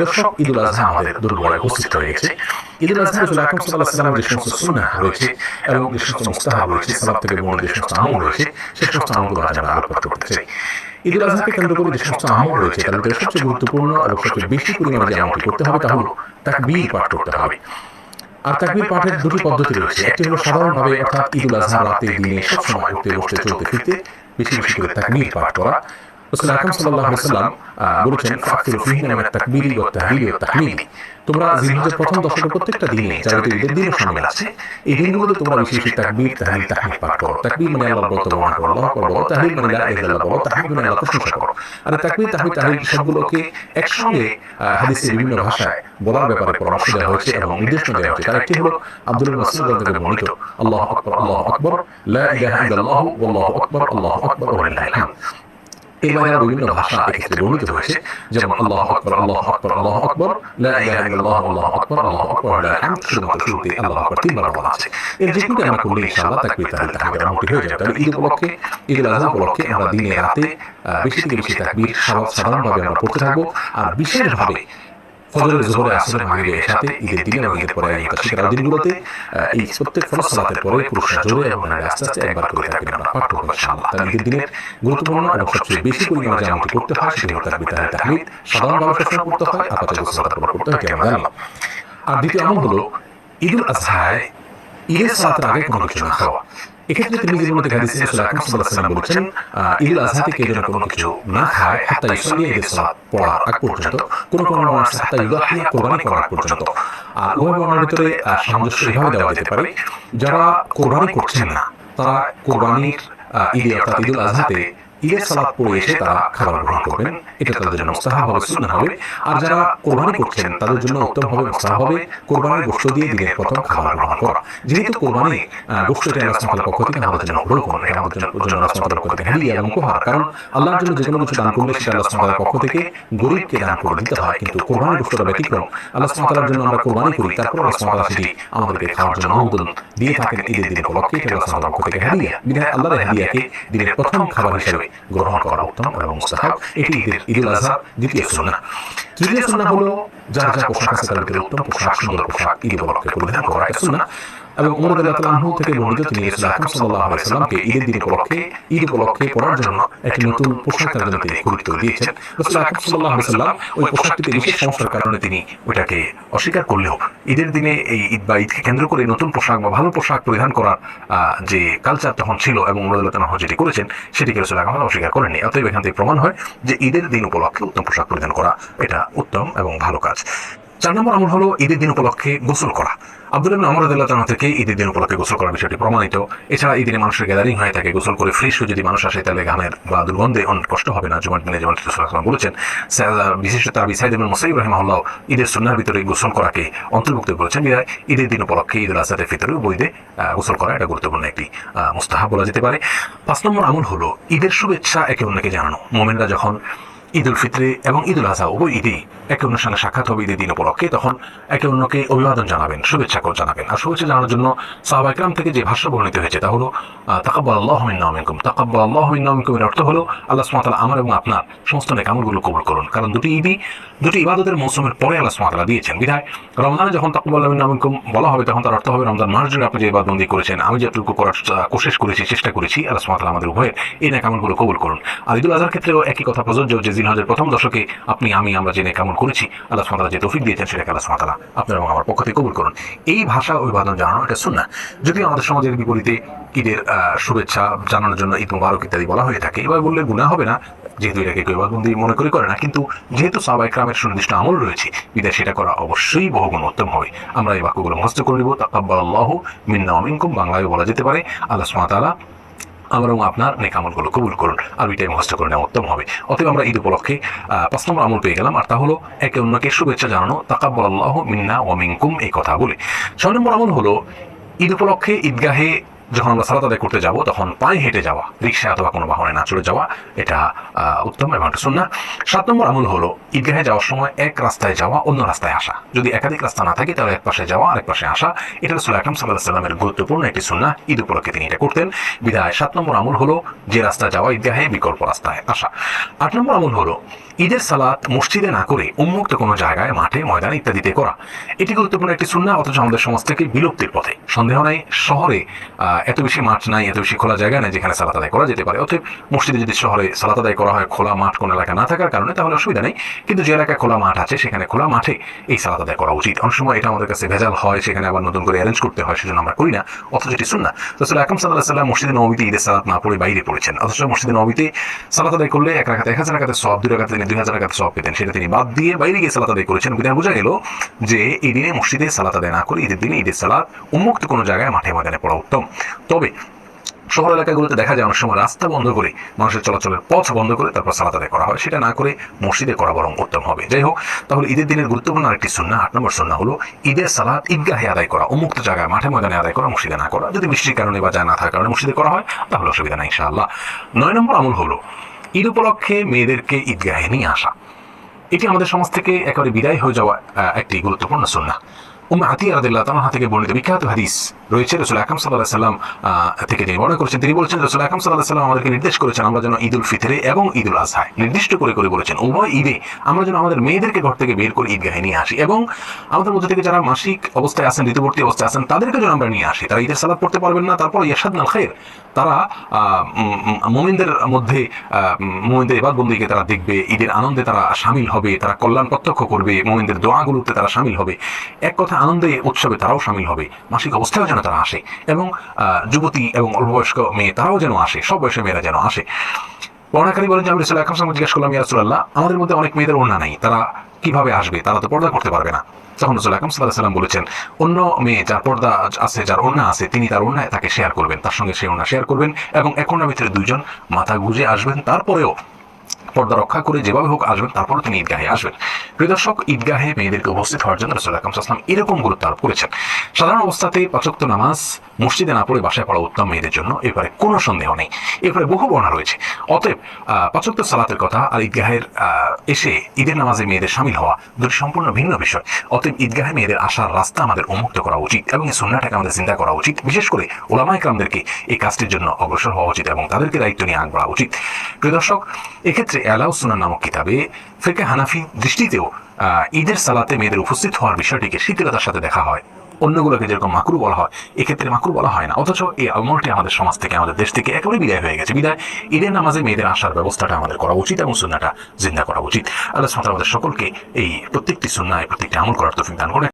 দর্শক ঈদুল আজহা আমাদের দুর্বলে উপস্থিত হয়ে গেছে। ঈদুল আজহা রসুল আকরম সাল্লাহ সাল্লামের যে সমস্ত সুন্নাহ রয়েছে এবং যে সমস্ত মুস্তাহাব রয়েছে সালাদ থেকে বর্ণ যে সমস্ত আমল রয়েছে সে সমস্ত আমলগুলো আজ আমরা আলোকপাত করতে চাই। ঈদুল আজহাকে কেন্দ্র করে যে সমস্ত আমল রয়েছে তার ভিতরে সবচেয়ে গুরুত্বপূর্ণ এবং সবচেয়ে বেশি পরিমাণে যে আমলটি করতে হবে তা হলো তাকবীর পাঠ করতে হবে। আর তাকবীর পাঠের দুটি পদ্ধতি রয়েছে। একটি হলো সাধারণভাবে অর্থাৎ ঈদুল আজহা রাতে দিনে সবসময় উঠতে বসতে চলতে ফিরতে বেশি বেশি করে তাকবীর পাঠ করা। রসুল আকরম সাল্লাল্লাহু আলাইহি সাল্লাম বলেছেন ফাকতিরু ফিহি নামের তাকবীরি ওয়া তাহলিলি ওয়া তাহমিদি। তোমরা জিলহজের প্রথম দশকের প্রত্যেকটা দিনে যারা ঈদের দিনও শামিল আছে এই দিনগুলোতে তোমরা বেশি বেশি তাকবীর তাহলিল তাহমিদ পাঠ করো। তাকবীর মানে আল্লাহর বলতে বর্ণনা করো আল্লাহ করো তাহলিল মানে লা ইলাহা ইল্লাল্লাহ তাহমিদ মানে আল্লাহ প্রশংসা করো। আর তাকবীর তাহমিদ তাহলিল সবগুলোকে একসঙ্গে হাদিসের বিভিন্ন ভাষায় বলার ব্যাপারে পরামর্শ দেওয়া হয়েছে এবং নির্দেশনা দেওয়া হয়েছে। তার একটি হলো আব্দুল মাসুদ থেকে বর্ণিত আল্লাহ আকবর আল্লাহ আকবর লা ইলাহা ইল্লাল্লাহু ওয়াল্লাহু আকবর আল্লাহু আকবর ওয়া লিল্লাহিল হামদ। এই বাইরে বিভিন্ন ভাষা এক্ষেত্রে বর্ণিত হয়েছে। যেমন আল্লাহ আকবর আল্লাহ আকবর আল্লাহ আকবর আল্লাহ আকবর আল্লাহ আকবর শুধুমাত্র শুরুতে আল্লাহ আকবর তিনবার বলা আছে। এর যে কোনো আমরা করলে ইনশাআল্লাহ তাহলে তাহলে মোটি হয়ে যাবে। তাহলে ঈদ উপলক্ষে ঈদুল আজহা উপলক্ষে আমরা দিনে রাতে বেশি থেকে বেশি সাধারণভাবে আমরা পড়তে থাকব। আর বিশেষভাবে ফজরের জোহরে আসরের মাগরিবে এশাতে ঈদের দিনে এবং ঈদের পরে এই শিকার দিনগুলোতে এই প্রত্যেক ফরজ সালাতের পরে পুরুষরা জোরে এবং নারীরা আস্তে আস্তে একবার করে থাকবেন আমরা পাঠ করব ইনশাআল্লাহ। তাহলে ঈদের দিনের গুরুত্বপূর্ণ এবং সবচেয়ে বেশি পরিমাণে যে আমলটি করতে হয় সেটি হলো তাকবীর তাহলিল তাহমিদ সাধারণভাবে সবসময় করতে হয়, আপাতত গোসল করার পর করতে হয় এটি আমরা জানলাম আর দ্বিতীয় আমল হলো ঈদুল আজহায়, ঈদের সালাতের আগে কোনো কিছু না খাওয়া। এক্ষেত্রে তিনি যে মধ্যে হাদিসে রাসূল আকরাম সাল্লাল্লাহু আলাইহি ওয়াসাল্লাম বলেছেন ঈদুল আজহা কেউ যেন কোনো কিছু না খায় হাত্তা ইসলামী ঈদের সালাত পড়ার আগ পর্যন্ত কোনো কোনো মানুষ হাত্তা ইউদাহিয়া কোরবানি করার পর্যন্ত। আর উভয় ভিতরে সামঞ্জস্য এভাবে দেওয়া যেতে পারে। যারা কোরবানি করছেন না তারা কোরবানির ঈদে অর্থাৎ ঈদুল আজহাতে ঈদের এসে তারা খাবার গ্রহণ করবেন। এটা তাদের জন্য হবে সুন্নাহ হবে। আর যারা কোরবানি করছেন, তাদের জন্য উত্তম হবে হবে। কোরবানির দিয়ে দিনের প্রথম খাবার গ্রহণ করা। যেহেতু কোরবানি আল্লাহ পক্ষ থেকে আমাদের জন্য আমাদের জন্য আল্লাহ পক্ষ থেকে হাদিয়া এবং কারণ আল্লাহর জন্য যে কোনো কিছু দান সেটা আল্লাহ পক্ষ থেকে গরিবকে দান করে দিতে হয়। কিন্তু কোরবানির গোশতটা ব্যতিক্রম। আল্লাহ সুবহানাহু জন্য আমরা কোরবানি করি। তারপর আল্লাহ সেটি আমাদেরকে খাওয়ার জন্য অনুমোদন দিয়ে থাকেন ঈদের আল্লাহ পক্ষ থেকে হাদিয়া বিধায় হাদিয়াকে দিনের প্রথম খাবার হিসেবে গ্রহণ করা উত্তম এবং মুস্তাহাব এটি ঈদের ঈদুল আজহা দ্বিতীয় সুন্না তৃতীয় সুন্না হলো যার যা পোশাক আছে উত্তম পোশাক সুন্দর পোশাক ঈদ উপলক্ষে পরিধান করা এটা এবং উমর থেকে বর্ণিত তিনি সাল্লাল্লাহু আলাইহি ঈদের দিন উপলক্ষে ঈদ উপলক্ষে পরার জন্য একটি নতুন পোশাক তার জন্য তিনি গুরুত্ব দিয়েছেন। সাল্লাল্লাহু আলাইহি ওই পোশাকটিতে বিশেষ সমস্যার কারণে তিনি ওটাকে অস্বীকার করলেও ঈদের দিনে এই ঈদ বা ঈদকে কেন্দ্র করে নতুন পোশাক বা ভালো পোশাক পরিধান করার আহ, যে কালচার তখন ছিল এবং উমর যেটি করেছেন সেটিকে রাসূল আকরাম অস্বীকার করেননি। অতএব এখান থেকে প্রমাণ হয় যে ঈদের দিন উপলক্ষে উত্তম পোশাক পরিধান করা এটা উত্তম এবং ভালো কাজ চার নম্বর আমল হলো ঈদের দিন উপলক্ষে গোসল করা। আব্দুল ইবনে আমর রাদিয়াল্লাহু তাআলা থেকে ঈদের দিন উপলক্ষে গোসল করার বিষয়টি প্রমাণিত। এছাড়া ঈদের মানুষের গ্যাদারিং হয়ে থাকে, গোসল করে ফ্রেশ হয়ে যদি মানুষ আসে, তাহলে ঘামের বা দুর্গন্ধে অনেক কষ্ট হবে না। তিনি যেমন রাসূলুল্লাহ সাল্লাল্লাহু বলেছেন বিশেষত আবি সাইদ ইবনে মুসাইব রাহিমাহুল্লাহ ঈদের সুন্নাহর ভিতরে গোসল করাকে অন্তর্ভুক্ত করেছেন বিধায় ঈদের দিন উপলক্ষে ঈদুল আজহাদের ভিতরে বইদে গোসল করা এটা গুরুত্বপূর্ণ একটি মুস্তাহাব বলা যেতে পারে। পাঁচ নম্বর আমল হলো ঈদের শুভেচ্ছা একে অন্যকে জানানো। মোমেনরা যখন ঈদ উল ফিত্রে এবং ঈদ উল আজহা উভয় ঈদেই একে অন্যের সঙ্গে সাক্ষাৎ হবে ঈদের দিন উপলক্ষে। তখন একে অন্যকে অভিবাদন জানাবেন, শুভেচ্ছা করে জানাবেন। আর শুভেচ্ছা জানানোর জন্য সাহাবাইকরাম থেকে যে ভাষ্য বর্ণিত হয়েছে তা হলো তাকাব্বাল আল্লাহ মিন্নামিনকুম তাকাব্বাল আল্লাহ এর অর্থ হলো, আল্লাহ ওয়া আমার এবং আপনার সমস্ত নেক আমলগুলো কবুল করুন। কারণ দুটি ঈদই, দুটি ইবাদতের মৌসুমের পরে আল্লাহ তাআলা দিয়েছেন বিধায়, রমজানে যখন তাকাব্বাল মিন্নামিনকুম বলা হবে, তখন তার অর্থ হবে, রমজান মাস জুড়ে আপনি যে ইবাদতবন্দি করেছেন, আমি যেটুকু করার কোশিশ করেছি, চেষ্টা করেছি, আল্লাহ তাআলা আমাদের উভয়ের এই নেক আমলগুলো কবুল করুন। আর ঈদুল আজহার ক্ষেত্রেও একই কথা প্রযোজ্য যে জিনহজের প্রথম দশকে আপনি, আমি, আমরা জেনে কেমন করেছি, আল্লাহ তাআলা যে তৌফিক দিয়েছেন সেটাকে আল্লাহ তাআলা আপনার এবং আমার পক্ষ থেকে কবুল করুন। এই ভাষা অভিবাদন জানানো এটা সুন্নাহ। যদিও আমাদের সমাজের বিপরীতে ঈদের শুভেচ্ছা জানানোর জন্য ঈদ মুবারক ইত্যাদি বলা হয়ে থাকে, এবার বললে গুণা হবে না, যেহেতু এটাকে কেউ ইবাদতবন্দি মনে করে করে না, কিন্তু যেহেতু সাহাবায়ে ক্রামের সুনির্দিষ্ট আমল রয়েছে বিদায় সেটা করা অবশ্যই বহুগুণ উত্তম হবে। আমরা এই বাক্যগুলো মুখস্থ করে নিব, তাকাব্বালাল্লাহু মিন্না ওয়া মিনকুম বাংলায় বলা যেতে পারে, আল্লাহ তাআলা আমার এবং আপনার নেক আমলগুলো কবুল করুন। আর ওইটাই মুখস্থ করে নেওয়া উত্তম হবে। অতএব আমরা ঈদ উপলক্ষে পাঁচ নম্বর আমল পেয়ে গেলাম, আর তা হলো একে অন্যকে শুভেচ্ছা জানানো তাকাব্বাল আল্লাহ মিন্না ও মিনকুম এই কথা বলে ছয় নম্বর আমল হলো ঈদ উপলক্ষে ঈদগাহে যখন আমরা সালাত আদায় করতে যাব, তখন পায়ে হেঁটে যাওয়া রিক্সা অথবা কোনো বাহনে না চলে যাওয়া, এটা উত্তম এবং একটা সুন্নাহ। সাত নম্বর আমল হলো, ঈদগাহে যাওয়ার সময় এক রাস্তায় যাওয়া, অন্য রাস্তায় আসা। যদি একাধিক রাস্তা না থাকে, তাহলে এক পাশে যাওয়া, আরেক পাশে আসা। এটা রসুল আকরাম সাল্লাহ সাল্লামের গুরুত্বপূর্ণ একটি সুন্নাহ। ঈদ উপলক্ষে তিনি এটা করতেন। বিধায় সাত নম্বর আমল হলো, যে রাস্তা যাওয়া, ঈদগাহে বিকল্প রাস্তায় আসা। আট নম্বর আমল হলো ঈদের সালাত মসজিদে না করে উন্মুক্ত কোনো জায়গায় মাঠে, ময়দান ইত্যাদিতে করা। এটি গুরুত্বপূর্ণ একটি সুন্না অথচ আমাদের সমাজ থেকে বিলুপ্তির পথে। সন্দেহ নাই, শহরে এত বেশি মাঠ নাই, এত বেশি খোলা জায়গা নাই যেখানে সালাত আদায় করা যেতে পারে। অতএব মসজিদে যদি শহরে সালাত আদায় করা হয়, খোলা মাঠ কোনো এলাকা না থাকার কারণে, তাহলে অসুবিধা নেই। কিন্তু যে এলাকায় খোলা মাঠ আছে, সেখানে খোলা মাঠে এই সালাত আদায় করা উচিত। অনেক সময় এটা আমাদের কাছে ভেজাল হয়, সেখানে আবার নতুন করে অ্যারেঞ্জ করতে হয়, সেজন্য আমরা করি না। অথচ এটি সুন্না রসুল আকরম সাল্লাহ সাল্লাম মসজিদে নবীতে ঈদের সালাত না পড়ে বাইরে পড়েছেন। অথচ মসজিদে নবীতে সালাত আদায় করলে এক রাখাতে এক হাজার রাখাতে সব দুই রাখাতে তিনি দুই হাজার রাখাতে সব পেতেন। সেটা তিনি বাদ দিয়ে বাইরে গিয়ে সালাত আদায় করেছেন বিধান বোঝা গেল যে এই দিনে মসজিদে সালাত আদায় না করে ঈদের দিনে ঈদের সালাত উন্মুক্ত কোনো জায়গায় মাঠে ময়দানে পড়া উত্তম। তবে শহর এলাকাগুলোতে দেখা যায় অনেক সময় রাস্তা বন্ধ করে মানুষের চলাচলের পথ বন্ধ করে তারপর সালাত আদায় করা হয়। সেটা না করে মসজিদে করা বরং উত্তম হবে। যাই হোক, তাহলে ঈদের দিনের গুরুত্বপূর্ণ আরেকটি সুন্না আট নম্বর সুন্না হলো ঈদের সালাত ঈদগাহে আদায় করা, উন্মুক্ত জায়গায় মাঠে ময়দানে আদায় করা, মসজিদে না করা। যদি বৃষ্টির কারণে বা যায় না থাকার কারণে মসজিদে করা হয়, তাহলে অসুবিধা নাই ইনশাআল্লাহ। নয় নম্বর আমল হলো ঈদ উপলক্ষে মেয়েদেরকে ঈদগাহে নিয়ে আসা। এটি আমাদের সমাজ থেকে একেবারে বিদায় হয়ে যাওয়া একটি গুরুত্বপূর্ণ সুন্না উম্মে আতিয়া রাদিল্লাহ তাআলা থেকে বর্ণিত বিখ্যাত হাদিস রয়েছে রসুল আকরম সাল্লাহ সাল্লাম থেকে যিনি বর্ণনা করেছেন। তিনি বলছেন, রসুল আকরম সাল্লাহ সাল্লাম আমাদেরকে নির্দেশ করেছেন, আমরা যেন ঈদ উল ফিতরে এবং ঈদ উল আজহায় নির্দিষ্ট করে করে বলেছেন, উভয় ঈদে আমরা যেন আমাদের মেয়েদেরকে ঘর থেকে বের করে ঈদগাহে নিয়ে আসি এবং আমাদের মধ্যে থেকে যারা মাসিক অবস্থায় আছেন, ঋতুবর্তী অবস্থায় আছেন, তাদেরকে যেন আমরা নিয়ে আসি। তারা ঈদের সালাদ পড়তে পারবেন না, তারপর ইয়াসাদ নাল খের তারা মোমিনদের মধ্যে মোমিনদের এবার বন্দীকে তারা দেখবে, ঈদের আনন্দে তারা সামিল হবে, তারা কল্যাণ প্রত্যক্ষ করবে, মোমিনদের দোয়াগুলোতে তারা সামিল হবে। এক কথা আনন্দে উৎসবে তারাও সামিল হবে। মাসিক অবস্থায়ও যেন তারা আসে এবং যুবতী এবং অল্পবয়স্ক মেয়ে তারাও যেন আসে, সব বয়সের মেয়েরা যেন আসে। বর্ণাকারী বলেন যে আমি রসুল আকরম জিজ্ঞেস করলাম ইয়ারসুল্লাহ আমাদের মধ্যে অনেক মেয়েদের ওড়না নাই, তারা কীভাবে আসবে? তারা তো পর্দা করতে পারবে না। তখন রসুল আকরম সাল্লাহ সাল্লাম বলেছেন, অন্য মেয়ে যার পর্দা আছে, যার ওড়না আছে, তিনি তার ওড়নায় তাকে শেয়ার করবেন, তার সঙ্গে সেই ওড়না শেয়ার করবেন এবং ওড়নার ভিতরে দুইজন মাথা গুজে আসবেন, তারপরেও পর্দা রক্ষা করে যেভাবে হোক আসবেন তারপরে তিনি ঈদগাহে আসবেন। প্রিয় দর্শক, ঈদগাহে মেয়েদেরকে উপস্থিত হওয়ার জন্য রসুল আকরম সাল্লাম এরকম গুরুত্ব আরোপ করেছেন। সাধারণ অবস্থাতে পাচক্ত নামাজ মসজিদে না পড়ে বাসায় পড়া উত্তম মেয়েদের জন্য এবারে কোনো সন্দেহ নেই। এরপরে বহু বর্ণা রয়েছে। অতএব পাচক্ত সালাতের কথা আর ঈদগাহের এসে ঈদের নামাজে মেয়েদের সামিল হওয়া দুটি সম্পূর্ণ ভিন্ন বিষয়। অতএব, ঈদগাহে মেয়েদের আসার রাস্তা আমাদের উন্মুক্ত করা উচিত এবং এই সুন্নাটাকে আমাদের চিন্তা করা উচিত। বিশেষ করে ওলামা ইকরামদেরকে এই কাজটির জন্য অগ্রসর হওয়া উচিত এবং তাদেরকে দায়িত্ব নিয়ে আগ বাড়া উচিত। প্রিয় দর্শক, এক্ষেত্রে অ্যালাউ সুনান নামক কিতাবে ফেকে হানাফি দৃষ্টিতেও ঈদের সালাতে মেয়েদের উপস্থিত হওয়ার বিষয়টিকে শিথিলতার সাথে দেখা হয়। অন্যগুলোকে যেরকম মাকরু বলা হয়, এক্ষেত্রে মাকরু বলা হয় না। অথচ এই আমলটি আমাদের সমাজ থেকে, আমাদের দেশ থেকে একেবারে বিদায় হয়ে গেছে। বিদায়, ঈদের নামাজে মেয়েদের আসার ব্যবস্থাটা আমাদের করা উচিত এবং সুন্নাটা জিন্দা করা উচিত। আল্লাহ আমাদের সকলকে এই প্রত্যেকটি সুন্নায় প্রত্যেকটি আমল করার তৌফিক দান করে